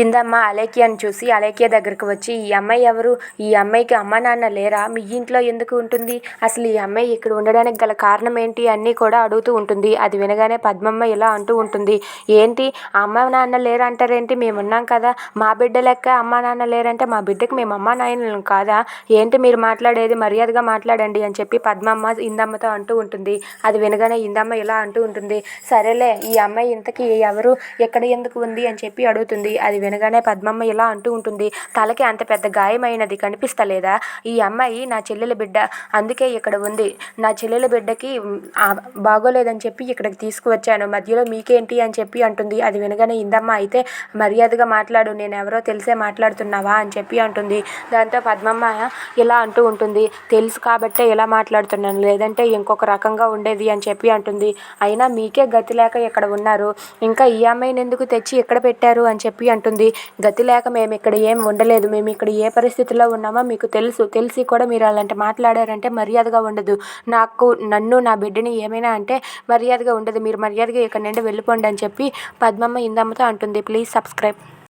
ఇందమ్మ అలేఖ్యను చూసి అలేఖ్య దగ్గరకు వచ్చి ఈ అమ్మాయి ఎవరు? ఈ అమ్మాయికి అమ్మ నాన్న లేరా? మీ ఇంట్లో ఎందుకు ఉంటుంది? అసలు ఈ అమ్మాయి ఇక్కడ ఉండడానికి గల కారణం ఏంటి? అన్నీ కూడా అడుగుతూ ఉంటుంది. అది వినగానే పద్మమ్మ ఇలా అంటూ ఉంటుంది. ఏంటి? అమ్మ నాన్న లేరా అంటారేంటి? మేము ఉన్నాం కదా. మా బిడ్డ లెక్క అమ్మ నాన్న లేరంటే మా బిడ్డకి మేము అమ్మ నాయనలు కాదా? ఏంటి మీరు మాట్లాడేది? మర్యాదగా మాట్లాడండి అని చెప్పి పద్మమ్మ ఇందమ్మతో అంటూ ఉంటుంది. అది వినగానే ఇందమ్మ ఇలా అంటూ ఉంటుంది. సరేలే ఈ అమ్మాయి ఇంతకీ ఎవరు? ఎక్కడ ఎందుకు ఉంది? అని చెప్పి అడుగుతుంది. అది వినగానే పద్మమ్మ ఇలా అంటూ ఉంటుంది తలకి అంత పెద్ద గాయమైనది కనిపిస్తలేదా? ఈ అమ్మాయి నా చెల్లెల బిడ్డ. అందుకే ఇక్కడ ఉంది. నా చెల్లెల బిడ్డకి బాగోలేదని చెప్పి ఇక్కడికి తీసుకువచ్చాను. మధ్యలో మీకేంటి అని చెప్పి అంటుంది. అది వినగానే ఇందమ్మ అయితే మర్యాదగా మాట్లాడు. నేను ఎవరో తెలిసే మాట్లాడుతున్నావా? అని చెప్పి అంటుంది. దాంతో పద్మమ్మ ఇలా అంటూ ఉంటుంది. తెలుసు కాబట్టే ఇలా మాట్లాడుతున్నాను. లేదంటే ఇంకొక రకంగా ఉండేది అని చెప్పి అంటుంది. అయినా మీకే గతి లేక ఇక్కడ ఉన్నారు. ఇంకా ఈ అమ్మాయిని ఎందుకు తెచ్చి ఇక్కడ పెట్టారు? అని చెప్పి అంటుంది. ఉంటుంది. గతి లేక మేము ఇక్కడ ఏం ఉండలేదు. మేము ఇక్కడ ఏ పరిస్థితిలో ఉన్నామో మీకు తెలుసు. తెలిసి కూడా మీరు అలాంటి మాట్లాడారంటే మర్యాదగా ఉండదు. నాకు నన్ను నా బిడ్డని ఏమైనా అంటే మర్యాదగా ఉండదు. మీరు మర్యాదగా ఇక్కడ నుండి వెళ్ళిపోండి అని చెప్పి పద్మమ్మ ఇందమ్మతో అంటుంది. Please subscribe.